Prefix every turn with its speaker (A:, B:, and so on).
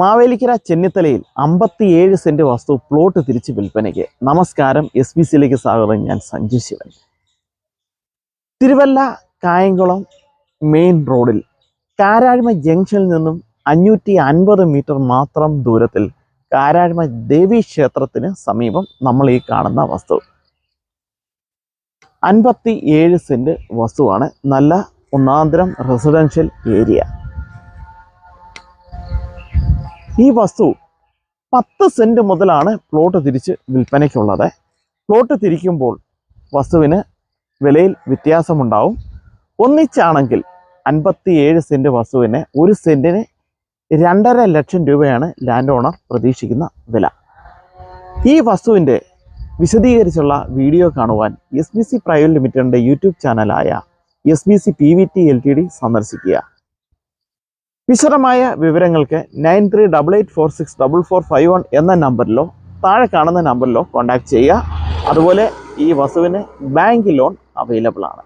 A: മാവേലിക്കര ചെന്നിത്തലയിൽ അമ്പത്തിയേഴ് സെന്റ് വസ്തു പ്ലോട്ട് തിരിച്ച് വിൽപ്പനയ്ക്ക്. നമസ്കാരം എസ് ബി സിയിലേക്ക് സ്വാഗതം. ഞാൻ സഞ്ജു ശിവൻ. തിരുവല്ല കായംകുളം മെയിൻ റോഡിൽ കാരാഴ്മ ജംഗ്ഷനിൽ നിന്നും അഞ്ഞൂറ്റി അൻപത് മീറ്റർ മാത്രം ദൂരത്തിൽ കാരാഴ്മ ദേവി ക്ഷേത്രത്തിന് സമീപം നമ്മൾ ഈ കാണുന്ന വസ്തു. അൻപത്തി ഏഴ് സെന്റ് വസ്തുവാണ്. നല്ല ഒന്നാന്തരം റെസിഡൻഷ്യൽ ഏരിയ ഈ വസ്തു പത്ത് സെന്റ് മുതലാണ് പ്ലോട്ട് തിരിച്ച് വിൽപ്പനയ്ക്കുള്ളത്. പ്ലോട്ട് തിരിക്കുമ്പോൾ വസ്തുവിന് വിലയിൽ വ്യത്യാസമുണ്ടാവും. ഒന്നിച്ചാണെങ്കിൽ അൻപത്തിയേഴ് സെന്റ് വസ്തുവിന് ഒരു സെന്റിന് രണ്ടര ലക്ഷം രൂപയാണ് ലാൻഡ് ഓണർ പ്രതീക്ഷിക്കുന്ന വില. ഈ വസ്തുവിന്റെ വിശദീകരിച്ചുള്ള വീഡിയോ കാണുവാൻ എസ് ബി സി പ്രൈവറ്റ് ലിമിറ്റഡിന്റെ YouTube ചാനലായ S B C P V T L T D സന്ദർശിക്കുക. വിശദമായ വിവരങ്ങൾക്ക് nine three double eight four six double four five one എന്ന നമ്പറിലോ താഴെ കാണുന്ന നമ്പറിലോ കോൺടാക്ട് ചെയ്യുക. അതുപോലെ ഈ വസുവിന് ബാങ്ക് ലോൺ അവൈലബിൾ ആണ്.